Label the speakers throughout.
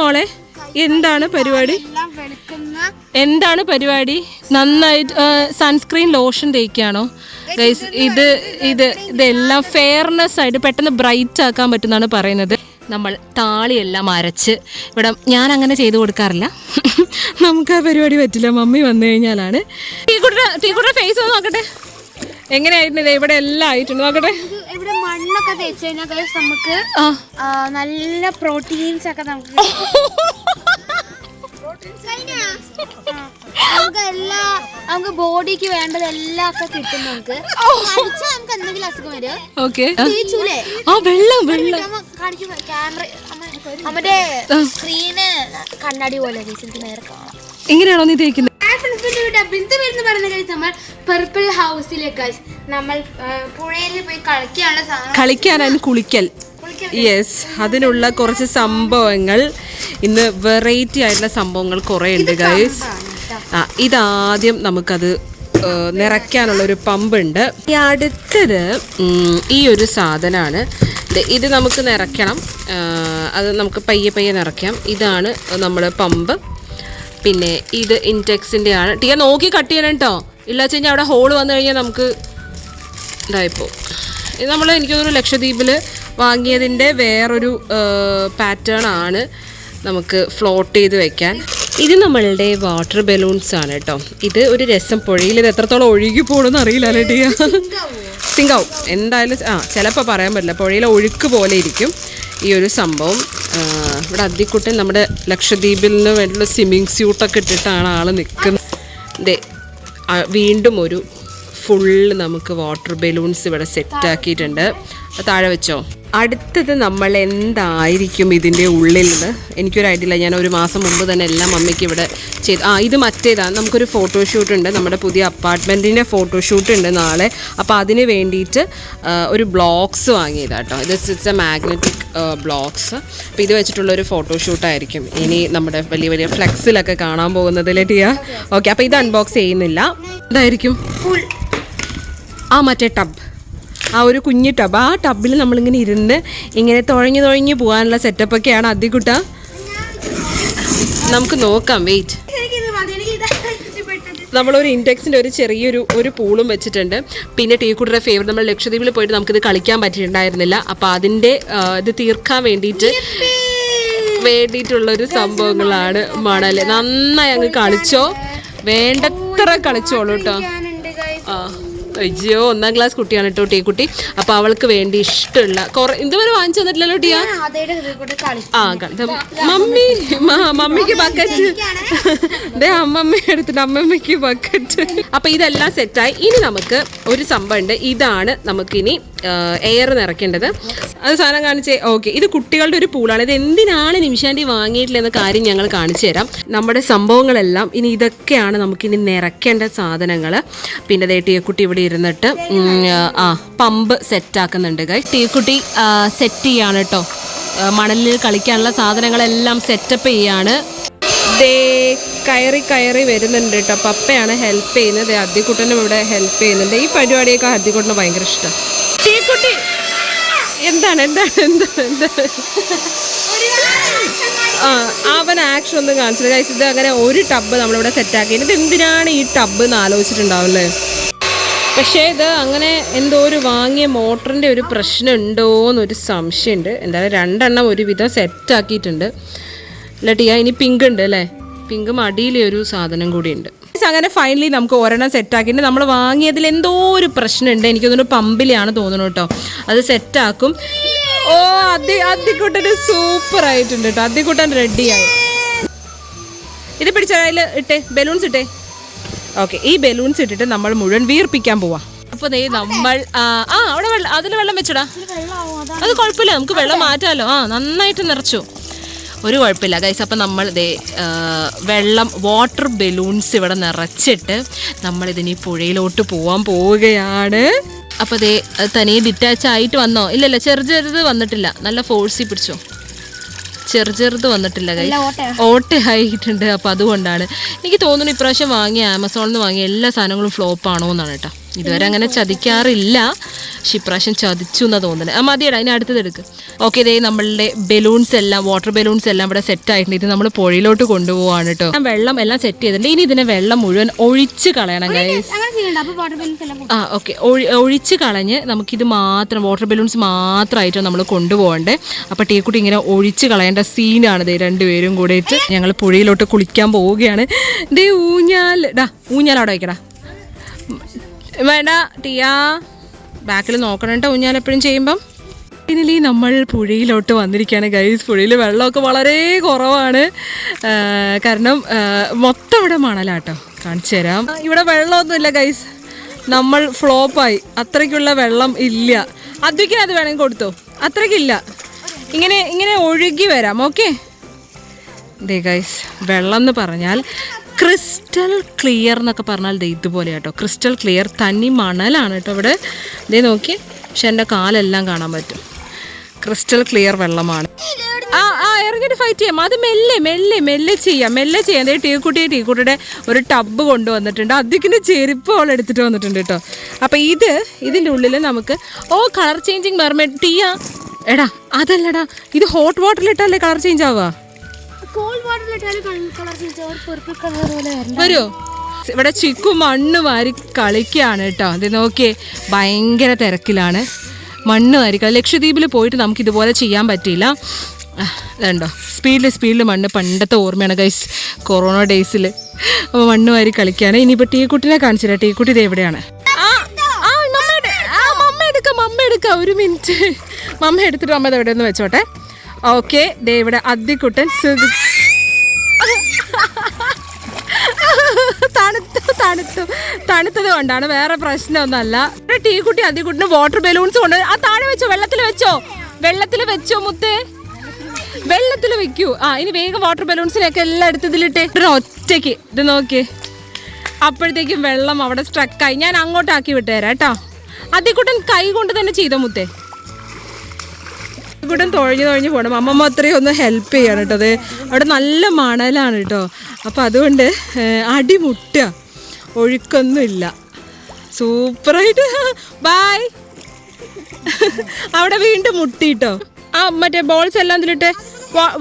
Speaker 1: മോളെ? എന്താണ് പരിപാടി? എന്താണ് പരിപാടി? നന്നായിട്ട് സൺസ്ക്രീൻ ലോഷൻ തേക്കുകയാണോ ഗൈസ് ഇത് ഇത് ഇതെല്ലാം ഫെയർനെസ് ആയിട്ട് പെട്ടെന്ന് ബ്രൈറ്റ് ആക്കാൻ പറ്റുന്നതാണ് പറയുന്നത്. നമ്മൾ താളിയെല്ലാം അരച്ച് ഇവിടെ ഞാൻ അങ്ങനെ ചെയ്തു കൊടുക്കാറില്ല. നമുക്ക് ആ പരിപാടി പറ്റില്ല. മമ്മി വന്നു കഴിഞ്ഞാലാണ്. ടീ ടീക്കുട്ടിയുടെ ഫേസ് ഒന്ന് നോക്കട്ടെ. എങ്ങനെയായിട്ടുണ്ട് ഇവിടെ എല്ലാം ആയിട്ടുണ്ട്. നോക്കട്ടെ.
Speaker 2: ഇവിടെ മണ്ണൊക്കെ തേച്ച് കഴിഞ്ഞാൽ നമുക്ക് നല്ല പ്രോട്ടീൻസ് ഒക്കെ നമുക്ക് നമുക്ക് എല്ലാ നമുക്ക് ബോഡിക്ക് വേണ്ടത് എല്ലാം ഒക്കെ കിട്ടും നമുക്ക്. കഴിച്ചാൽ നമുക്ക് എന്തെങ്കിലും അസുഖം വരും.
Speaker 1: ഓക്കെ. ആ വെള്ളം വെള്ളം.
Speaker 2: കാണിക്കുമ്പോ ക്യാമറ നമ്മുടെ സ്ക്രീന് കണ്ണാടി പോലെ നേരെ കാണാം.
Speaker 1: എങ്ങനെയാണോ നീ തേക്കുന്നത്
Speaker 2: ബിന്ദു എന്ന് പറയുന്ന കാര്യം നമ്മൾ പർപ്പിൾ ഹൗസിലേക്ക് നമ്മൾ പുഴയിൽ പോയി കളിക്കാനുള്ള സാധനം
Speaker 1: കളിക്കാനാണ് കുളിക്കൽ. യെസ് അതിനുള്ള കുറച്ച് സംഭവങ്ങൾ. ഇന്ന് വെറൈറ്റി ആയിട്ടുള്ള സംഭവങ്ങൾ കുറേ ഉണ്ട് ഗൈസ് ആ ഇതാദ്യം നമുക്കത് നിറയ്ക്കാനുള്ള ഒരു പമ്പുണ്ട് ഈ അടുത്തത് ഈ ഒരു സാധനമാണ് ഇത് നമുക്ക് നിറയ്ക്കണം. അത് നമുക്ക് പയ്യെ പയ്യെ നിറയ്ക്കാം. ഇതാണ് നമ്മൾ പമ്പ്. പിന്നെ ഇത് ഇന്റെക്സിന്റെ ആണ് ടീ നോക്കി കട്ട് ചെയ്യണം കേട്ടോ ഇല്ല വെച്ച് കഴിഞ്ഞാൽ അവിടെ ഹോൾ വന്നു കഴിഞ്ഞാൽ നമുക്ക് ഇതായിപ്പോ. ഇത് നമ്മൾ എനിക്ക് തോന്നുന്നു ലക്ഷദ്വീപിൽ വാങ്ങിയതിന്റെ വേറൊരു പാറ്റേൺ ആണ് നമുക്ക് ഫ്ലോട്ട് ചെയ്ത് വെക്കാൻ. ഇത് നമ്മളുടെ വാട്ടർ ബലൂൺസ് ആണ് കേട്ടോ ഇത് ഒരു രസം പുഴയിൽ ഇത് എത്രത്തോളം ഒഴുകി പോകണമെന്ന് അറിയില്ല അല്ലേ ടിയ സിങ്കാവും. എന്തായാലും ആ ചിലപ്പോൾ പറയാൻ പറ്റില്ല. പുഴയിലെ ഒഴുക്ക് പോലെ ഇരിക്കും ഈ ഒരു സംഭവം. ഇവിടെ അദ്ദിക്കുട്ടൻ നമ്മുടെ ലക്ഷദ്വീപിൽ നിന്ന് വേണ്ടിയുള്ള സ്വിമ്മിങ് സ്യൂട്ടൊക്കെ ഇട്ടിട്ടാണ് ആൾ നിൽക്കുന്നത് വീണ്ടും ഒരു ഫുള്ള് നമുക്ക് വാട്ടർ ബലൂൺസ് ഇവിടെ സെറ്റ് ആക്കിയിട്ടുണ്ട്. അത് താഴെ വെച്ചോ. അടുത്തത് നമ്മൾ എന്തായിരിക്കും ഇതിന്റെ ഉള്ളിൽ നിന്ന് എനിക്കൊരു ഐഡിയ ഇല്ല. ഞാൻ ഒരു മാസം മുമ്പ് തന്നെ എല്ലാം മമ്മിക്ക് ഇവിടെ ചെയ്തു ആ ഇത് മറ്റേതാണ് നമുക്കൊരു ഫോട്ടോഷൂട്ട് ഉണ്ട്. നമ്മുടെ പുതിയ അപ്പാർട്ട്മെന്റിന്റെ ഫോട്ടോഷൂട്ട് ഉണ്ട് നാളെ. അപ്പോൾ അതിന് വേണ്ടിയിട്ട് ഒരു ബ്ലോക്സ് വാങ്ങിയതാണ് കേട്ടോ ഇത് ഇറ്റ്സ് എ മാഗ്നറ്റിക് ബ്ലോക്സ് അപ്പോൾ ഇത് വെച്ചിട്ടുള്ളൊരു ഫോട്ടോഷൂട്ടായിരിക്കും ഇനി നമ്മുടെ വലിയ വലിയ ഫ്ലെക്സിലൊക്കെ കാണാൻ പോകുന്നത് ലെറ്റിയ ഓക്കെ അപ്പോൾ ഇത് അൺബോക്സ് ചെയ്യുന്നില്ല. ഇതായിരിക്കും. ആ മറ്റേ ടബ് ആ ഒരു കുഞ്ഞു ടബ്. ആ ടബിൽ നമ്മളിങ്ങനെ ഇരുന്ന് ഇങ്ങനെ തുഴഞ്ഞു തുഴഞ്ഞു പോകാനുള്ള സെറ്റപ്പൊക്കെയാണ് അധികുട്ട നമുക്ക് നോക്കാം വെയിറ്റ് നമ്മളൊരു ഇൻഡെക്സിന്റെ ഒരു ചെറിയൊരു ഒരു പൂളും വെച്ചിട്ടുണ്ട്. പിന്നെ ടീക്കുട്ടിയുടെ ഫേവർ നമ്മൾ ലക്ഷദ്വീപിൽ പോയിട്ട് നമുക്കിത് കളിക്കാൻ പറ്റിയിട്ടുണ്ടായിരുന്നില്ല. അപ്പോൾ അതിന്റെ ഇത് തീർക്കാൻ വേണ്ടിയിട്ട് വേണ്ടിയിട്ടുള്ളൊരു സംഭവങ്ങളാണ് മണൽ. നന്നായി അങ്ങ് കളിച്ചോ. വേണ്ടത്ര കളിച്ചോളൂ കേട്ടോ. ആ. അയ്യോ ഒന്നാം ക്ലാസ് കുട്ടിയാണ് കേട്ടോ. ടീക്കുട്ടി അപ്പോൾ അവൾക്ക് വേണ്ടി ഇഷ്ടമുള്ള കുറെ ഇതുവരെ വാങ്ങിച്ചു തന്നിട്ടില്ലല്ലോ ടിയാ ആ മമ്മി മമ്മിക്ക് ബക്കറ്റ് ദേ അമ്മമ്മ എടുത്തിട്ട് അമ്മമ്മയ്ക്ക് ബക്കറ്റ് അപ്പൊ ഇതെല്ലാം സെറ്റായി ഇനി നമുക്ക് ഒരു സംഭവം ഉണ്ട് ഇതാണ് നമുക്കിനി എയർ നിറയ്ക്കേണ്ടത്. അത് സാധനം കാണിച്ച് ഓക്കെ ഇത് കുട്ടികളുടെ ഒരു പൂളാണ് ഇത് എന്തിനാണ് നിമിഷാണ്ടി വാങ്ങിയിട്ടില്ല എന്ന കാര്യം ഞങ്ങൾ കാണിച്ചു തരാം. നമ്മുടെ സംഭവങ്ങളെല്ലാം ഇനി ഇതൊക്കെയാണ് നമുക്കിനി നിറയ്ക്കേണ്ട സാധനങ്ങൾ. പിന്നെ ദേ ടീക്കുട്ടി ഇവിടെ ഇരുന്നിട്ട് ആ പമ്പ് സെറ്റാക്കുന്നുണ്ട് ഗൈ ടീക്കുട്ടി സെറ്റ് ചെയ്യാണ് കേട്ടോ മണലിൽ കളിക്കാനുള്ള സാധനങ്ങളെല്ലാം സെറ്റപ്പ് ചെയ്യാണ്. ദേ കയറി കയറി വരുന്നുണ്ട് കേട്ടോ പപ്പയാണ് ഹെൽപ്പ് ചെയ്യുന്നത്. അദ്ദിക്കുട്ടനും ഇവിടെ ഹെൽപ്പ് ചെയ്യുന്നുണ്ട്. ഈ പരിപാടിയൊക്കെ അദ്ദിക്കുട്ടന് ഭയങ്കര ഇഷ്ടം. എന്താണ് എന്താണ് എന്താണ് ആ അവൻ ആക്ഷൻ ഒന്നും കാണിച്ചില്ല. ഗൈസ് ഇത് അങ്ങനെ ഒരു ടബ് നമ്മളിവിടെ സെറ്റാക്കി ഇത് എന്തിനാണ് ഈ ടബ് എന്ന് ആലോചിച്ചിട്ടുണ്ടാവില്ലേ പക്ഷേ ഇത് അങ്ങനെ എന്തോ ഒരു വാങ്ങിയ മോട്ടറിന്റെ ഒരു പ്രശ്നം ഉണ്ടോ എന്നൊരു സംശയമുണ്ട്. എന്തായാലും രണ്ടെണ്ണം ഒരുവിധം സെറ്റാക്കിയിട്ടുണ്ട് അല്ല ടിയ ഇനി പിങ്ക് ഉണ്ട് അല്ലേ? പിങ്ക് മടിയിലെ ഒരു സാധനം കൂടി ഉണ്ട് അങ്ങനെ ഫൈനലി നമുക്ക് ഒരെണ്ണം സെറ്റാക്കിയിട്ട് നമ്മൾ വാങ്ങിയതിൽ എന്തോ ഒരു പ്രശ്നമുണ്ട്. എനിക്ക് തോന്നുന്നു പമ്പിലാണ് തോന്നുന്നു കേട്ടോ. അത് സെറ്റാക്കും ഓ അതി അത്തിക്കുട്ടൻ സൂപ്പർ ആയിട്ടുണ്ട് കേട്ടോ. അത്തിക്കുട്ടൻ റെഡിയായി ഇത് പിടിച്ച? അതിൽ ഇട്ടേ. ബലൂൺസ് ഇട്ടേ. ഓക്കെ ഈ ബലൂൺസ് ഇട്ടിട്ട് നമ്മൾ മുഴുവൻ വീർപ്പിക്കാൻ പോവാം. അപ്പോൾ ദേ നമ്മൾ ആ ആ, അവിടെ വെള്ളം അതിൽ വെള്ളം വെച്ചടാ. അത് കുഴപ്പമില്ല. നമുക്ക് വെള്ളം മാറ്റാലോ. ആ നന്നായിട്ട് നിറച്ചു. ഒരു കുഴപ്പമില്ല. ഗൈസ് അപ്പം നമ്മൾ ദേ വെള്ളം വാട്ടർ ബലൂൺസ് ഇവിടെ നിറച്ചിട്ട് നമ്മളിതിനി പുഴയിലോട്ട് പോവാൻ പോവുകയാണ്. അപ്പോൾ ദേ അത് തനിയെ ഡിറ്റാച്ച് ആയിട്ട് വന്നോ? ഇല്ലല്ല ചെറു ചെറുത് വന്നിട്ടില്ല. നല്ല ഫോഴ്സി പിടിച്ചോ? ചെറു ചെറുത് വന്നിട്ടില്ല കൈ ഓട്ടയായിട്ടുണ്ട് അപ്പോൾ അതുകൊണ്ടാണ്. എനിക്ക് തോന്നുന്നു ഇപ്രാവശ്യം വാങ്ങിയ ആമസോണിൽ നിന്ന് വാങ്ങിയ എല്ലാ സാധനങ്ങളും ഫ്ലോപ്പ് ആണോ എന്നാണ് കേട്ടോ. ഇതുവരെ അങ്ങനെ ചതിക്കാറില്ല. പക്ഷെ ഇപ്രാവശ്യം ചതിച്ചു എന്നാ തോന്നുന്നത്. ആ മതിയടാ ഇനി അടുത്തത് എടുക്ക്. ഓക്കെ ഇതേ നമ്മളുടെ ബലൂൺസ് എല്ലാം വാട്ടർ ബലൂൺസ് എല്ലാം ഇവിടെ സെറ്റ് ആയിട്ടുണ്ട്. ഇത് നമ്മൾ പുഴയിലോട്ട് കൊണ്ടുപോവാണ് കേട്ടോ വെള്ളം എല്ലാം സെറ്റ് ചെയ്തിട്ടുണ്ട്. ഇനി ഇതിനെ വെള്ളം മുഴുവൻ ഒഴിച്ച് കളയണം ഗൈസ് ആ ഓക്കെ ഒഴിച്ച് കളഞ്ഞ് നമുക്കിത് മാത്രം വാട്ടർ ബലൂൺസ് മാത്രമായിട്ട് നമ്മൾ കൊണ്ടുപോകണ്ടേ. അപ്പോൾ ടീക്കുട്ടി ഇങ്ങനെ ഒഴിച്ച് കളയേണ്ട സീനാണ് ദേ രണ്ടുപേരും കൂടിയിട്ട് ഞങ്ങൾ പുഴയിലോട്ട് കുളിക്കാൻ പോവുകയാണ്. ദേ ഊഞ്ഞാൽ ഡാ ഊഞ്ഞാൽ അവിടെ വയ്ക്കടാ വേണ്ട ടിയാ. ബാക്കിൽ നോക്കണം കേട്ടോ ഊഞ്ഞാൽ എപ്പോഴും ചെയ്യുമ്പം. ഫൈനലി നമ്മൾ പുഴയിലോട്ട് വന്നിരിക്കുകയാണ് ഗൈസ് പുഴയിൽ വെള്ളമൊക്കെ വളരെ കുറവാണ്. കാരണം മൊത്തം ഇവിടെ മണലാട്ടോ. കാണിച്ചു തരാം. ഇവിടെ വെള്ളമൊന്നുമില്ല ഗൈസ് നമ്മൾ ഫ്ലോപ്പായി. അത്രയ്ക്കുള്ള വെള്ളം ഇല്ല. അദ്വയ്ക്കിന് അത് വേണമെങ്കിൽ കൊടുത്തോ. അത്രയ്ക്കില്ല. ഇങ്ങനെ ഇങ്ങനെ ഒഴുകി വരാം ഓക്കെ ദേ ഗൈസ് വെള്ളം എന്ന് പറഞ്ഞാൽ ക്രിസ്റ്റൽ ക്ലിയർ എന്നൊക്കെ പറഞ്ഞാൽ ദേ ഇതുപോലെ കേട്ടോ ക്രിസ്റ്റൽ ക്ലിയർ തനി മണലാണ് കേട്ടോ ഇവിടെ ദേ നോക്കി പക്ഷെ എന്റെ കാലെല്ലാം കാണാൻ പറ്റും. ക്രിസ്റ്റൽ ക്ലിയർ വെള്ളമാണ്. ആ ആ ഇറങ്ങിയിട്ട് ഫൈറ്റ് ചെയ്യാം. അത് മെല്ലെ മെല്ലെ മെല്ലെ ചെയ്യാം. മെല്ലെ ചെയ്യാം. അതായത് ടീക്കുട്ടി ടീക്കുട്ടിയുടെ ഒരു ടബ് കൊണ്ടുവന്നിട്ടുണ്ട്. അതിക്കിന്റെ ചെരുപ്പ് അവൾ എടുത്തിട്ട് വന്നിട്ടുണ്ട് കേട്ടോ. അപ്പോൾ ഇത് ഇതിന്റെ ഉള്ളിൽ നമുക്ക് ഓ കളർ ചേഞ്ചിങ് മെർമെഡ് ടീയാ. എടാ അതല്ലടാ. ഇത് ഹോട്ട് വാട്ടറിലിട്ടല്ലേ കളർ ചേഞ്ച് ആവുക? വരുമോ ഇവിടെ ചിക്കു മണ്ണ് വാരി കളിക്കുകയാണ് കേട്ടോ. ഇത് നോക്കിയേ ഭയങ്കര തിരക്കിലാണ്. മണ്ണ് വാരി ലക്ഷദ്വീപിൽ പോയിട്ട് നമുക്ക് ഇതുപോലെ ചെയ്യാൻ പറ്റിയില്ല. അതുണ്ടോ സ്പീഡിൽ സ്പീഡിൽ മണ്ണ് പണ്ടത്തെ ഓർമ്മയാണ് ഗൈസ് കൊറോണ ഡേയ്സിൽ അപ്പോൾ മണ്ണ് വാരി കളിക്കുകയാണ്. ഇനിയിപ്പോൾ ടീക്കുട്ടിനെ കാണിച്ചില്ല ടീക്കുട്ടി ഇത് എവിടെയാണ് മമ്മ എടു- എടുക്കാം ഒരു മിനിറ്റ് മമ്മ എടുത്തിട്ട് അമ്മ ഇത് എവിടെ ഒന്ന് വെച്ചോട്ടെ. ഓക്കെ ദേ ഇവിടെ അദ്ദിക്കുട്ടൻ സുഖ തണുത്തു തണുത്തു തണുത്തത് കൊണ്ടാണ്. വേറെ പ്രശ്നമൊന്നുമല്ല. ടീ കുട്ടി അതികുട്ടിന് വാട്ടർ ബലൂൺസ് കൊണ്ട് ആ താഴെ വെച്ചോ വെള്ളത്തിൽ വെച്ചോ? വെള്ളത്തിൽ വെച്ചോ മുത്തേ? വെള്ളത്തിൽ വെക്കൂ. ആ ഇനി വേഗം വാട്ടർ ബലൂൺസിനൊക്കെ എല്ലാം എടുത്ത് ഇതിലിട്ടേ ഒറ്റയ്ക്ക്. ഇത് നോക്കിയേ അപ്പോഴത്തേക്കും വെള്ളം അവിടെ സ്ട്രക്കായി ഞാൻ അങ്ങോട്ടാക്കി വിട്ടുതരാം കേട്ടോ. അതികുട്ടൻ കൈ കൊണ്ട് തന്നെ ചെയ്തോ മുത്തേ? കൂട്ടം തൊഴഞ്ഞു തൊഴഞ്ഞു പോകണം അമ്മമ്മ അത്രയും ഒന്ന് ഹെൽപ്പ് ചെയ്യണം കേട്ടോ. അത് അവിടെ നല്ല മണലാണ് കേട്ടോ. അപ്പം അതുകൊണ്ട് അടിമുട്ടുക ഒഴുക്കൊന്നുമില്ല. സൂപ്പറായിട്ട്. ബായ് അവിടെ വീണ്ടും മുട്ടിട്ടോ? ആ മറ്റേ ബോൾസ് എല്ലാം ഇതിലിട്ടെ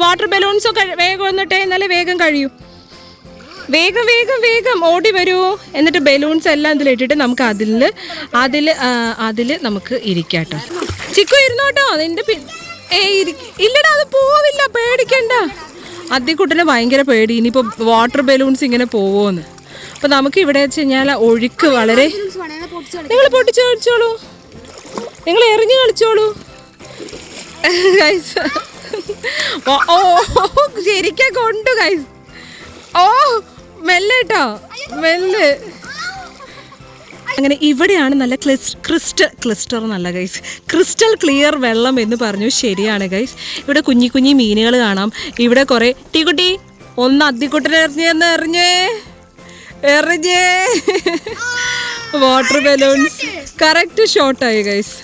Speaker 1: വാട്ടർ ബലൂൺസ് ഒക്കെ വേഗം വന്നിട്ടേ എന്നാലേ വേഗം കഴിയൂ. വേഗം വേഗം വേഗം ഓടി വരൂ. എന്നിട്ട് ബലൂൺസ് എല്ലാം ഇതിലിട്ടിട്ട് നമുക്ക് അതിൽ അതിൽ അതിൽ നമുക്ക് ഇരിക്കാട്ടോ. കേട്ടോ ചിക്കു ഇരുന്നോട്ടോ? പി ഏ ഇല്ലടാ അത് പോവില്ല. പേടിക്കണ്ട. അതിക്കുട്ടനെ ഭയങ്കര പേടി. ഇനിയിപ്പോൾ വാട്ടർ ബലൂൺസ് ഇങ്ങനെ പോവുമെന്ന് അപ്പോൾ നമുക്ക് ഇവിടെ വെച്ച് കഴിഞ്ഞാൽ ഒഴുക്ക് വളരെ നിങ്ങൾ പൊട്ടിച്ചു കളിച്ചോളൂ നിങ്ങൾ എറിഞ്ഞു കളിച്ചോളൂ ഗൈസ് ഓ ശരിക്കും കൊണ്ടു ഗൈസ് ഓ മെല്ലെ കേട്ടോ. മെല്ലെ. അങ്ങനെ ഇവിടെയാണ് നല്ല ക്രിസ്റ്റൽ ക്ലിസ്റ്റർ നല്ല ഗൈസ് ക്രിസ്റ്റൽ ക്ലിയർ വെള്ളം എന്ന് പറഞ്ഞു ശരിയാണ് ഗൈസ് ഇവിടെ കുഞ്ഞി കുഞ്ഞി മീനുകൾ കാണാം. ഇവിടെ കുറേ കുട്ടി ഒന്ന് അത്തിക്കുട്ടനെറിഞ്ഞെന്ന് എറിഞ്ഞേ. എറിഞ്ഞേ. വാട്ടർ ബലൂൺസ് കറക്റ്റ് ഷോട്ടായി ഗൈസ്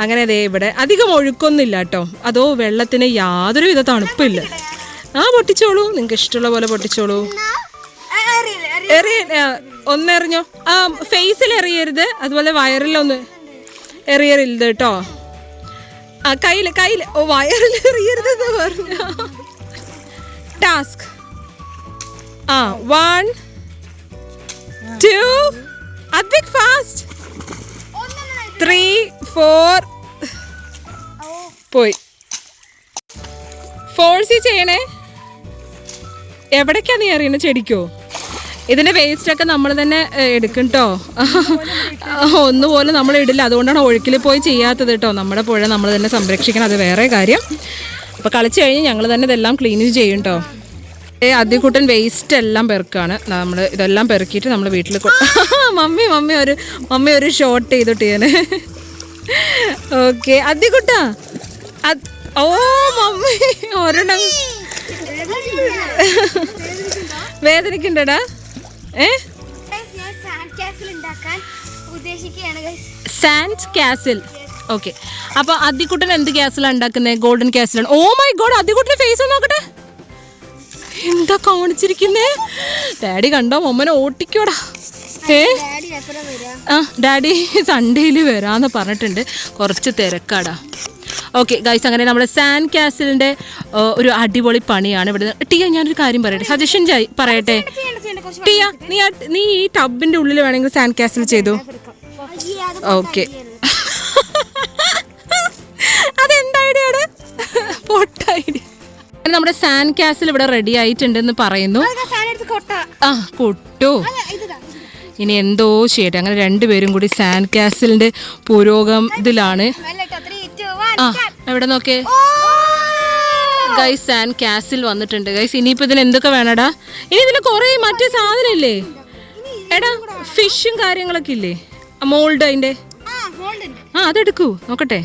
Speaker 1: അങ്ങനെ ദേ ഇവിടെ അധികം ഒഴുക്കൊന്നുമില്ല കേട്ടോ. അതോ വെള്ളത്തിന് യാതൊരു വിധ തണുപ്പില്ല. ആ പൊട്ടിച്ചോളൂ. നിങ്ങൾക്ക് ഇഷ്ടമുള്ള പോലെ പൊട്ടിച്ചോളൂ. എറിയ ഒന്നെറിഞ്ഞോ? ആ ഫേസിൽ എറിയരുത്. അതുപോലെ വയറിലൊന്ന് എറിയരുത് കേട്ടോ. ആ കയ്യിൽ കയ്യിൽ ഓ വയറിൽ എറിയരുത് എന്ന് ടാസ്ക് ആ വൺ ടു അധിക് ഫാസ്റ്റ് ത്രീ ഫോർ പോയി. ഫോഴ്സി ചെയ്യണേ. എവിടേക്കാ നീ അറിയണ ചെടിക്കോ? ഇതിന്റെ വേസ്റ്റ് ഒക്കെ നമ്മൾ തന്നെ എടുക്കും കേട്ടോ ഒന്നുപോലെ നമ്മൾ ഇടില്ല. അതുകൊണ്ടാണ് ഒഴുക്കിൽ പോയി ചെയ്യാത്തത് കേട്ടോ നമ്മുടെ പുഴ നമ്മൾ തന്നെ സംരക്ഷിക്കണം. അത് വേറെ കാര്യം. അപ്പോൾ കളിച്ചു കഴിഞ്ഞ് ഞങ്ങൾ തന്നെ ഇതെല്ലാം ക്ലീൻ ചെയ്യും കേട്ടോ ഏ അതികൂട്ടൻ വേസ്റ്റ് എല്ലാം പെറുക്കാണ്. നമ്മൾ ഇതെല്ലാം പെറുക്കിയിട്ട് നമ്മൾ വീട്ടിൽ മമ്മി മമ്മി ഒരു മമ്മി ഒരു ഷോട്ട് ചെയ്തിട്ട് ഞാൻ ഓക്കെ അത്- ഓ മമ്മി ഒരെണ്ണം. വേദനിക്കണ്ടടാ ഏ?
Speaker 2: സാൻഡ് കാസിൽ
Speaker 1: ഓക്കെ അപ്പൊ അതിക്കുട്ടൻ എന്ത് ക്യാസിലാണ് ഉണ്ടാക്കുന്നത് ഗോൾഡൻ ക്യാസിലാണ് ഓ മൈ ഗോഡ് അതിക്കുട്ടന്റെ ഫേസ് നോക്കട്ടെ. എന്താ കാണിച്ചിരിക്കുന്നേ? ഡാഡി കണ്ടോ? മമ്മനെ ഓട്ടിക്കോടാ. ഏ? ആ ഡാഡി സൺഡേയിൽ വരാമെന്ന് പറഞ്ഞിട്ടുണ്ട്. കുറച്ച് തിരക്കാടാ. ഓക്കെ ഗൈസ് അങ്ങനെ നമ്മുടെ സാൻഡ് കാസിലിന്റെ ഒരു അടിപൊളി പണിയാണ് ഇവിടെ ടിയ ഞാനൊരു കാര്യം പറയട്ടെ? സജഷൻ പറയട്ടെ? ടിയ നീ നീ ഈ ടബിന്റെ ഉള്ളിൽ വേണമെങ്കിൽ സാൻഡ് കാസിൽ ചെയ്തു? ഓക്കെ അതെന്താ ഐഡിയാണ് പൊട്ട ഐഡിയ നമ്മുടെ സാൻഡ് കാസിൽ ഇവിടെ റെഡി ആയിട്ടുണ്ടെന്ന് പറയുന്നു. ആ കൊട്ടു. ഇനി എന്തോ ചെയ്യട്ടെ. അങ്ങനെ രണ്ടുപേരും കൂടി സാൻഡ് കാസിലിന്റെ പുരോഗമത്തിലാണ് ആ എവിടെ നോക്കേ ഗൈസ് ആൻഡ് കാസിൽ വന്നിട്ടുണ്ട്. ഗൈസ് ഇനിയിപ്പോ ഇതിന് എന്തൊക്കെ വേണടാ? ഇനി ഇതിന് കുറേ മറ്റേ സാധനം ഇല്ലേ എടാ ഫിഷും കാര്യങ്ങളൊക്കെ ഇല്ലേ? മോൾഡ് അതിന്റെ
Speaker 2: ആ
Speaker 1: അതെടുക്കൂ. നോക്കട്ടെ.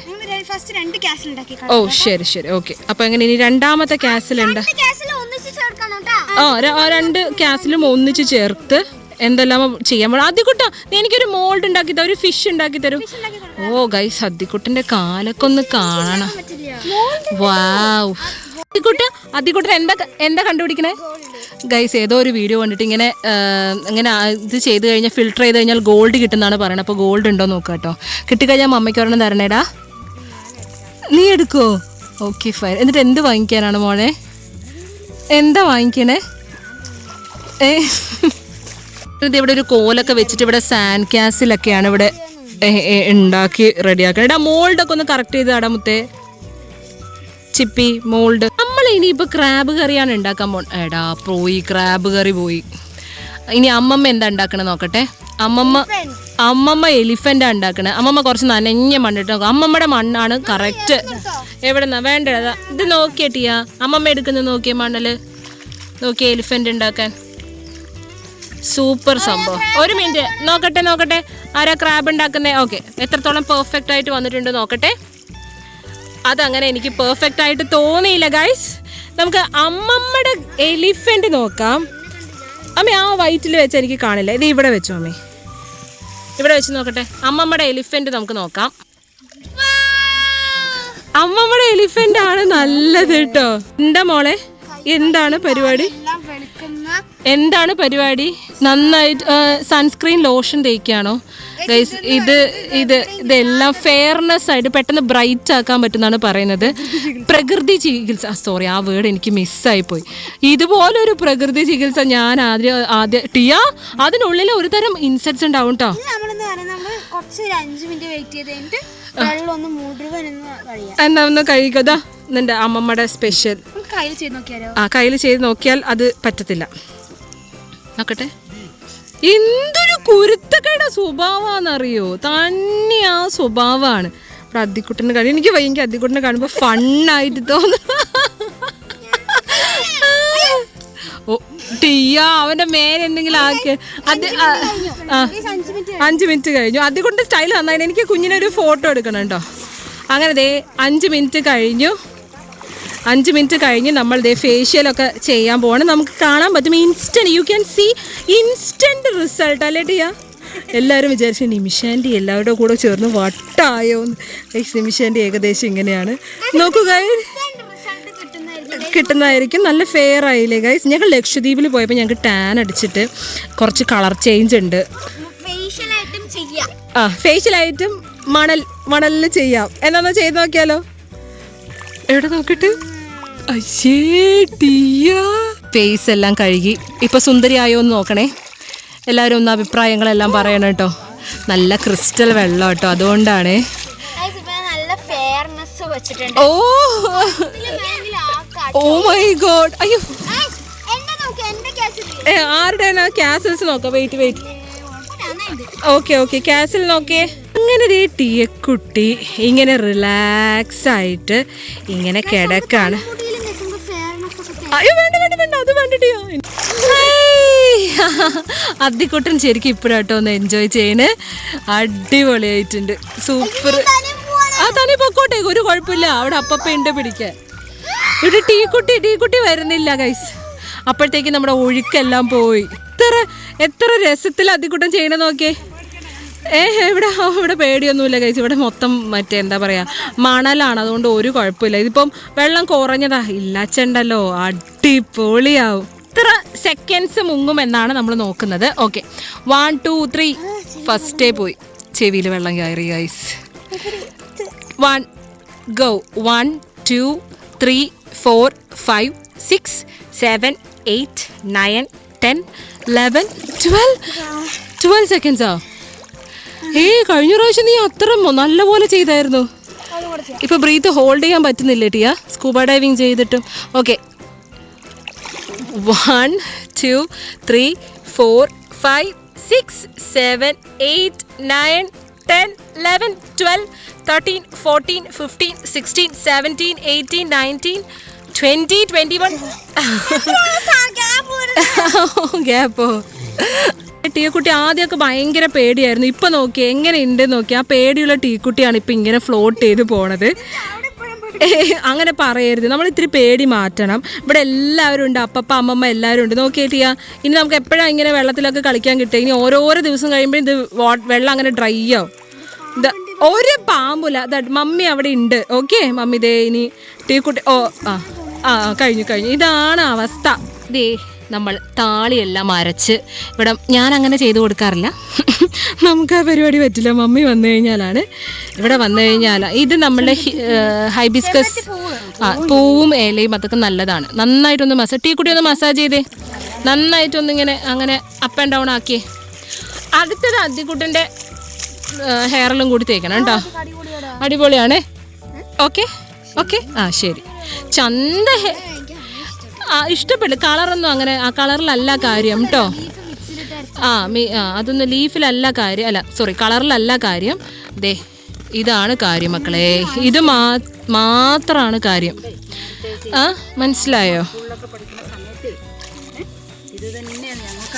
Speaker 2: ഫസ്റ്റ് രണ്ട് ക്യാസിൽ ഉണ്ടാക്കി
Speaker 1: ഓ ശരി ശരി. ഓക്കെ അപ്പൊ എങ്ങനെ ഇനി രണ്ടാമത്തെ കാസിൽ ഉണ്ട് ആ രണ്ട് കാസിലും ഒന്നിച്ച് ചേർത്ത് എന്തെല്ലാം ചെയ്യാൻ പോകണം അതിക്കുട്ട എനിക്കൊരു മോൾഡ് ഉണ്ടാക്കി തരും ഒരു ഫിഷ് ഉണ്ടാക്കി തരും. ഓ ഗൈസ് അദ്ദിക്കുട്ടന്റെ കാലൊക്കെ ഒന്ന് കാണണം വാവ് അതിക്കുട്ട അദ്ദിക്കുട്ടൻ എന്താ എന്താ കണ്ടുപിടിക്കണേ? ഗൈസ് ഏതോ ഒരു വീഡിയോ കണ്ടിട്ട് ഇങ്ങനെ ഇങ്ങനെ ഇത് ചെയ്ത് കഴിഞ്ഞാൽ ഫിൽട്ടർ ചെയ്ത് കഴിഞ്ഞാൽ ഗോൾഡ് കിട്ടുന്നതാണ് പറയുന്നത് അപ്പോൾ ഗോൾഡ് ഉണ്ടോ നോക്കാം കേട്ടോ കിട്ടിക്കഴിഞ്ഞാൽ മമ്മയ്ക്ക് ഒരെണ്ണം തരണേടാ. നീ എടുക്കോ? ഓക്കെ ഫൈൻ എന്നിട്ട് എന്ത് വാങ്ങിക്കാനാണ് മോളെ? എന്താ വാങ്ങിക്കണേ? ഏ? ഇത് ഇവിടെ ഒരു കോലൊക്കെ വെച്ചിട്ട് ഇവിടെ സാൻഡ് കാസിലൊക്കെയാണ് ഇവിടെ ഉണ്ടാക്കി റെഡിയാക്കണം. എടാ മോൾഡൊക്കെ ഒന്ന് കറക്റ്റ് ചെയ്ത് അടാ മുത്തേ. ചിപ്പി മോൾഡ്. നമ്മൾ ഇനിയിപ്പോൾ ക്രാബ് കറിയാണ് ഉണ്ടാക്കാൻ പോ എടാ പോയി ക്രാബ് കറി പോയി. ഇനി അമ്മമ്മ എന്താ ഉണ്ടാക്കണേ നോക്കട്ടെ? അമ്മമ്മ അമ്മമ്മ എലിഫന്റ് ഉണ്ടാക്കണേ. അമ്മമ്മ കുറച്ച് നനഞ്ഞ മണ്ണിട്ട് നോക്കും. അമ്മമ്മയുടെ മണ്ണാണ് കറക്റ്റ് എവിടെ നിന്നാ വേണ്ടതാ ഇത് നോക്കിയട്ടിയാ അമ്മമ്മ എടുക്കുന്നത് നോക്കിയ മണ്ണൽ നോക്കിയ എലിഫന്റ് ഉണ്ടാക്കാൻ. സൂപ്പർ സംഭവം. ഒരു മിനിറ്റ്. നോക്കട്ടെ നോക്കട്ടെ. ആരാ ക്രാബ് ഉണ്ടാക്കുന്നേ? ഓക്കെ എത്രത്തോളം പെർഫെക്റ്റ് ആയിട്ട് വന്നിട്ടുണ്ട് നോക്കട്ടെ. അതങ്ങനെ എനിക്ക് പെർഫെക്റ്റ് ആയിട്ട് തോന്നിയില്ല ഗൈസ് നമുക്ക് അമ്മമ്മയുടെ എലിഫന്റ് നോക്കാം. അമ്മ ആ വൈറ്റിൽ വെച്ച് എനിക്ക് കാണില്ല. ഇത് ഇവിടെ വെച്ചു അമ്മേ. ഇവിടെ വെച്ച് നോക്കട്ടെ. അമ്മമ്മയുടെ എലിഫന്റ് നമുക്ക് നോക്കാം. അമ്മമ്മയുടെ എലിഫന്റ് ആണ് നല്ലത് കേട്ടോ. എന്താ മോളെ? എന്താണ് പരിപാടി? എന്താണ് പരിപാടി? നന്നായിട്ട് സൺസ്ക്രീൻ ലോഷൻ തേക്കുകയാണോ ഗൈസ് ഇത് ഇത് ഇതെല്ലാം ഫെയർനെസ് ആയിട്ട് പെട്ടെന്ന് ബ്രൈറ്റ് ആക്കാൻ പറ്റുന്നതാണ് പറയുന്നത്. പ്രകൃതി ചികിത്സ സോറി ആ വേർഡ് എനിക്ക് മിസ്സായി പോയി. ഇതുപോലൊരു പ്രകൃതി ചികിത്സ ഞാൻ ആദ്യം ആദ്യം ടിയ അതിനുള്ളിൽ ഒരു തരം ഇൻസെക്ട്സ് ഉണ്ടാവും കേട്ടോ
Speaker 2: ഇത് നമ്മളെന്ന് പറയുന്നത് നമ്മൾ കുറച്ച് ഒരു അഞ്ച് മിനിറ്റ് വെയിറ്റ് ചെയ്ത് കഴിഞ്ഞിട്ട് വെള്ളം ഒന്ന് മുഴുവൻ ഒന്ന് കഴിയാം.
Speaker 1: എന്നാ ഒന്ന് കഴിക്കതാ നിന്റെ അമ്മമ്മയുടെ സ്പെഷ്യൽ
Speaker 2: നമുക്ക് കയ്യിൽ ചെയ്ത് നോക്കിയാലോ?
Speaker 1: ആ കയ്യിൽ ചെയ്ത് നോക്കിയാൽ അത് പറ്റത്തില്ല. നോക്കട്ടെ. എന്തൊരു കുരുത്തക്കേട സ്വഭാവമാണെന്നറിയോ തന്നെ ആ സ്വഭാവമാണ് അപ്പൊ അദ്ദിക്കുട്ടനെ കാണും എനിക്ക് വൈകി അദ്ദിക്കുട്ടനെ കാണുമ്പോൾ ഫണ്ണായിട്ട് തോന്നുന്നു ഓ ടിയ അവന്റെ മേലെ എന്തെങ്കിലും ആക്കി അത്
Speaker 2: അഞ്ച് മിനിറ്റ്
Speaker 1: കഴിഞ്ഞു. അതുകൊണ്ട് സ്റ്റൈൽ നന്നായിട്ട് എനിക്ക് കുഞ്ഞിനൊരു ഫോട്ടോ എടുക്കണം കേട്ടോ. അങ്ങനെ ദേ അഞ്ച് മിനിറ്റ് കഴിഞ്ഞു. അഞ്ച് മിനിറ്റ് കഴിഞ്ഞ് നമ്മൾ ദേ ഫേഷ്യലൊക്കെ ചെയ്യാൻ പോവാണ്. നമുക്ക് കാണാൻ പറ്റും instant you can see instant result അല്ലേ ടിയ? എല്ലാവരും വിചാരിച്ചു നിമിഷാന്റെ എല്ലാവരുടെ കൂടെ ചേർന്ന് വട്ടായോ നിമിഷാന്റെ ഏകദേശം ഇങ്ങനെയാണ്. നോക്കുക
Speaker 2: റിസൾട്ട് കിട്ടുന്നതായിരിക്കും.
Speaker 1: നല്ല ഫെയർ ആയില്ലേ ഗൈസ് ഞങ്ങൾ ലക്ഷദ്വീപിൽ പോയപ്പോൾ ഞങ്ങൾക്ക് ടാൻ അടിച്ചിട്ട് കുറച്ച് കളർ ചേഞ്ച് ഉണ്ട്. ആ ഫേഷ്യലായിട്ടും മണൽ മണലിൽ ചെയ്യാം. എന്നാന്ന് ചെയ്ത് നോക്കിയാലോ? എവിടെ നോക്കട്ടെ? ഫേസ് എല്ലാം കഴുകി. ഇപ്പൊ സുന്ദരിയായോ എന്ന് നോക്കണേ. എല്ലാവരും ഒന്ന് അഭിപ്രായങ്ങളെല്ലാം പറയണം കേട്ടോ. നല്ല ക്രിസ്റ്റൽ വെള്ളം കേട്ടോ അതുകൊണ്ടാണ്.
Speaker 2: നല്ല ഫെയർനെസ് വെച്ചിട്ടുണ്ട്.
Speaker 1: ഓ. ഓ മൈ ഗോഡ് അയ്യോ.
Speaker 2: ആരുടെ ക്യാസിൽസ് നോക്ക് എന്റെ ക്യാസിൽ
Speaker 1: ഏ ആരുടെയാണ് കാസിൽസ് നോക്കാം? Wait wait okay okay castle നോക്കേ അങ്ങനെ ദേ ടീയക്കുട്ടി ഇങ്ങനെ റിലാക്സ് ആയിട്ട് ഇങ്ങനെ കിടക്കാണ്. അയ്യോ വേണ്ട വേണ്ട വേണ്ട അത് വേണ്ടിട്ട് അദ്ദിക്കുട്ടൻ ശരിക്കും ഇപ്പോഴാട്ടോ ഒന്ന് എൻജോയ് ചെയ്യണേ. അടിപൊളിയായിട്ടുണ്ട്. സൂപ്പർ ആ തന്നെ പൊക്കോട്ടെ ഒരു കുഴപ്പമില്ല. അവിടെ അപ്പപ്പ ഉണ്ട് പിടിക്കാൻ. ഇവിടെ ടീക്കുട്ടി കുട്ടി ടീ കുട്ടി വരുന്നില്ല ഗൈസ് അപ്പോഴത്തേക്ക് നമ്മുടെ ഒഴുക്കെല്ലാം പോയി. എത്ര എത്ര രസത്തിൽ അതികൂട്ടം ചെയ്യണ നോക്കിയേ. ഏ ഇവിടെ ഇവിടെ പേടിയൊന്നുമില്ല കഴിച്ച് ഇവിടെ മൊത്തം മറ്റേ എന്താ പറയാ മണലാണ്. അതുകൊണ്ട് ഒരു കുഴപ്പമില്ല. ഇതിപ്പം വെള്ളം കുറഞ്ഞതാ. ഇല്ലാച്ചണ്ടല്ലോ. അടിപൊളിയാവും. ഇത്ര സെക്കൻഡ്സ് മുങ്ങും എന്നാണ് നമ്മൾ നോക്കുന്നത്. ഓക്കെ വൺ ടു ത്രീ ഫസ്റ്റേ പോയി. ചെവിയിൽ വെള്ളം കയറി guys one go one two three four five six seven eight nine ten eleven twelve twelve സെക്കൻഡ്സാ ഏയ് കഴിഞ്ഞ പ്രാവശ്യം നീ അത്ര നല്ലപോലെ ചെയ്തായിരുന്നു. ഇപ്പൊ ബ്രീത്ത് ഹോൾഡ് ചെയ്യാൻ പറ്റുന്നില്ല ടിയ? സ്കൂബ ഡൈവിങ് ചെയ്തിട്ടും. Okay. One two three four five six seven eight nine ten eleven twelve thirteen fourteen fifteen sixteen seventeen eighteen nineteen twenty twenty one ഗ്യാപ്പോ ടീക്കുട്ടി ആദ്യമൊക്കെ ഭയങ്കര പേടിയായിരുന്നു. ഇപ്പൊ നോക്കി എങ്ങനെ ഉണ്ട് നോക്കി ആ പേടിയുള്ള ടീക്കുട്ടിയാണ് ഇപ്പൊ ഇങ്ങനെ ഫ്ലോട്ട് ചെയ്ത് പോണത്. അങ്ങനെ പറയരുത്. നമ്മൾ ഇത്തിരി പേടി മാറ്റണം. ഇവിടെ എല്ലാവരും ഉണ്ട്. അപ്പപ്പ അമ്മമ്മ എല്ലാവരും ഉണ്ട്. നോക്കിയേ ടീയ ഇനി നമുക്ക് എപ്പോഴാണ് ഇങ്ങനെ വെള്ളത്തിലൊക്കെ കളിക്കാൻ കിട്ടുക? ഇനി ഓരോരോ ദിവസം കഴിയുമ്പോൾ ഇത് വെള്ളം അങ്ങനെ ഡ്രൈ ആവും. ഒരു പാമ്പില്ല ദാ മമ്മി അവിടെ ഉണ്ട്. ഓക്കെ മമ്മി ദേ ഇനി ടീക്കുട്ടി ഓ ആ ആ ആ, കഴിഞ്ഞു കഴിഞ്ഞു. ഇതാണ് അവസ്ഥ. ദേ നമ്മൾ താളിയെല്ലാം അരച്ച് ഇവിടെ ഞാൻ അങ്ങനെ ചെയ്തു കൊടുക്കാറില്ല. നമുക്ക് ആ പരിപാടി പറ്റില്ല. മമ്മി വന്നു കഴിഞ്ഞാലാണ്. ഇവിടെ വന്നു കഴിഞ്ഞാൽ ഇത് നമ്മളുടെ ഹൈബിസ്കസ് ആ പൂവും ഏലയും അതൊക്കെ നല്ലതാണ്. നന്നായിട്ടൊന്ന് മസാജ് ടീ കുട്ടി ഒന്ന് മസാജ് ചെയ്തേ. നന്നായിട്ടൊന്നിങ്ങനെ അങ്ങനെ അപ്പ് ആൻഡ് ഡൗൺ ആക്കിയേ. അടുത്തത് അദ്ദിക്കുട്ടന്റെ ഹെയറിലും കൂടി തേക്കണം കേട്ടോ. അടിപൊളിയാണ്. ഓക്കെ ഓക്കെ ആ ശരി. ചന്ത ഹെ ആ ഇഷ്ടപ്പെട്ടു കളറൊന്നും അങ്ങനെ ആ കളറിലല്ല കാര്യം കേട്ടോ ആ മീ ആ അതൊന്നും ലീഫിലല്ല കാര്യം അല്ല സോറി കളറിലല്ല കാര്യം. ദേ ഇതാണ് കാര്യം മക്കളെ. ഇത് മാത്രമാണ് കാര്യം. ആ മനസ്സിലായോ?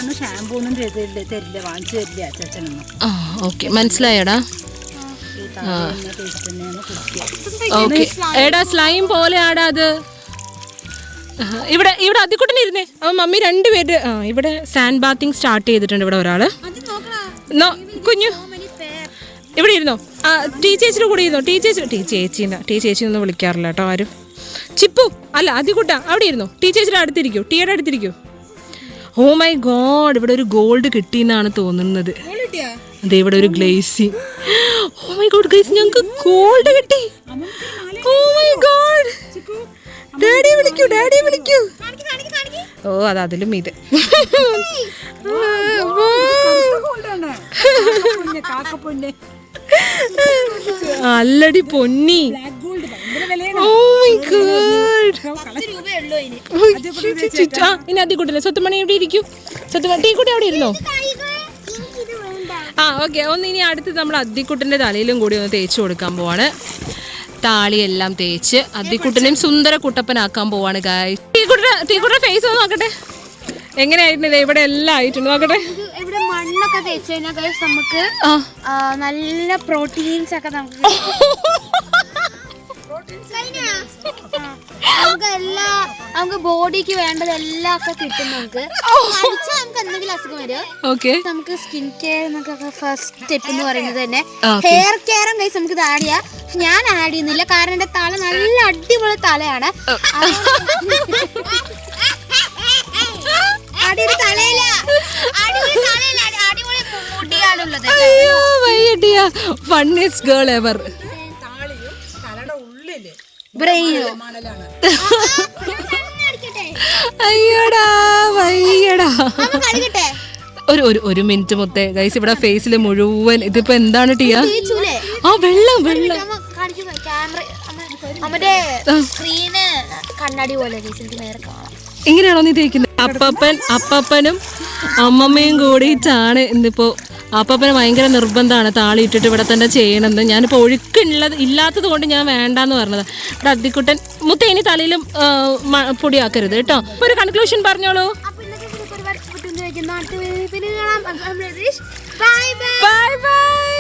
Speaker 3: തന്നെയാണ് ഷാമ്പൂ ഒന്നും തരില്ല തരില്ല. വാങ്ങിച്ചു തരില്ല അച്ഛനൊന്നും
Speaker 1: ആ ഓക്കെ. മനസ്സിലായോടാ. ഓക്കെ. എടാ സ്ലൈം പോലെയാടാ അത്. ഇവിടെ ഇവിടെ അതിക്കുട്ടനെ ഇരുന്നേ. അവൻ മമ്മി രണ്ടുപേര് ആ ഇവിടെ സാൻഡ് ബാത്തിങ് സ്റ്റാർട്ട് ചെയ്തിട്ടുണ്ട് ഇവിടെ ഒരാൾ. നോ കുഞ്ഞു. ഇവിടെ ഇരുന്നോ? ആ ടീ ചേച്ചിയുടെ കൂടെ ഇരുന്നോ? ടീ ചേച്ചി ടീ ചേച്ചിന്ന് ടീ ചേച്ചി ഒന്നും വിളിക്കാറില്ല കേട്ടോ ആരും. ചിപ്പു അല്ല അതികുട്ട അവിടെ ഇരുന്നോ? ടീ ചേച്ചിയുടെ അടുത്തിരിക്കൂ. ടീയുടെ അടുത്തിരിക്കൂ. ഓ മൈ ഗോഡ് ഇവിടെ ഒരു ഗോൾഡ് കിട്ടിയെന്നാണ് തോന്നുന്നത്. അതെ ഇവിടെ ഒരു ഗ്ലേസി ഓ മൈ ഗോഡ് ഗ്ലേസ് ഞങ്ങൾക്ക് ഗോൾഡ് കിട്ടി. ഓ മൈ ഗോഡ് ഡാഡി വിളിക്കൂ ഡാഡി വിളിക്കൂ. ഓ അത് അതിലും ഇത്. അല്ലടി പൊന്നി. ഓ മൈ ഗോഡ് ഇനി. അതി കൂട്ടില്ല? സ്വത്തുമണി എവിടെ ഇരിക്കൂ? സ്വത്തുമണി ടീ കുട്ടി അവിടെ ഇരുന്നോ? ആ ഓക്കെ. ഒന്ന് ഇനി അടുത്ത് നമ്മൾ അദ്ദിക്കുട്ടന്റെ തലയിലും കൂടി ഒന്ന് തേച്ച് കൊടുക്കാൻ പോവാണ്. താളിയെല്ലാം തേച്ച് അദ്ദിക്കുട്ടനെയും സുന്ദര കുട്ടപ്പനാക്കാൻ പോവാണ് ഗായ് ടീക്കുട്ട ടീക്കുട്ട ഫേസ് ഒന്ന് നോക്കട്ടെ. എങ്ങനെയായിട്ടുണ്ട് ഇവിടെ എല്ലാം ആയിട്ടുണ്ട്. നോക്കട്ടെ.
Speaker 2: ഇവിടെ മണ്ണൊക്കെ തേച്ച് കഴിഞ്ഞാൽ നമുക്ക് നല്ല പ്രോട്ടീൻസ് ഒക്കെ നമുക്ക് നമുക്ക് ബോഡിക്ക് വേണ്ടത് എല്ലാം ഒക്കെ കിട്ടും നമുക്ക്. കഴിച്ചാൽ നമുക്ക് എന്തെങ്കിലും അസുഖം വരും.
Speaker 1: ഓക്കെ.
Speaker 2: നമുക്ക് സ്കിൻ കെയർ എന്നൊക്കെ ഫസ്റ്റ് സ്റ്റെപ്പ് എന്ന് പറയുന്നത് തന്നെ. ഹെയർ കെയറും കൈസ് നമുക്ക് ഇത് ആഡ് ചെയ്യാം. ഞാൻ ആഡ് ചെയ്യുന്നില്ല. കാരണം എന്റെ തല നല്ല അടിപൊളി തലയാണ്. അടിപൊളി തലയില. അടിപൊളി തലയില. അടിപൊളി മുടിയാണുള്ളത്
Speaker 1: അയ്യോ ഗേൾ എവർ
Speaker 3: താളിയും തലയുടെ ഉള്ളിൽ
Speaker 2: ബ്രെയിനോ
Speaker 1: അയ്യടാ വയ്യടാ. ഒരു ഒരു ഒരു മിനിറ്റ് മൊത്തേ. ഗൈസ് ഇവിടെ ഫേസിൽ മുഴുവൻ ഇതിപ്പോ എന്താണ് ടിയ? ആ വെള്ളം വെള്ളം.
Speaker 2: സ്ക്രീന് കണ്ണാടി പോലെ
Speaker 1: ഇങ്ങനെയാണോ നീ തേക്കുന്നത് അപ്പപ്പൻ അപ്പപ്പനും അമ്മമ്മയും കൂടിയിട്ടാണ് ഇന്നിപ്പോ അപ്പപ്പന് ഭയങ്കര നിർബന്ധമാണ് താളി ഇട്ടിട്ട് ഇവിടെ തന്നെ ചെയ്യണമെന്ന്. ഞാനിപ്പോൾ ഒഴുക്കുള്ളത് ഇല്ലാത്തത് കൊണ്ട് ഞാൻ വേണ്ടാന്ന് പറഞ്ഞത്. ഇവിടെ അദ്ദിക്കുട്ടൻ മുത്തേനി തലയിലും പൊടിയാക്കരുത് കേട്ടോ. അപ്പൊ ഒരു കൺക്ലൂഷൻ പറഞ്ഞോളൂ. Bye bye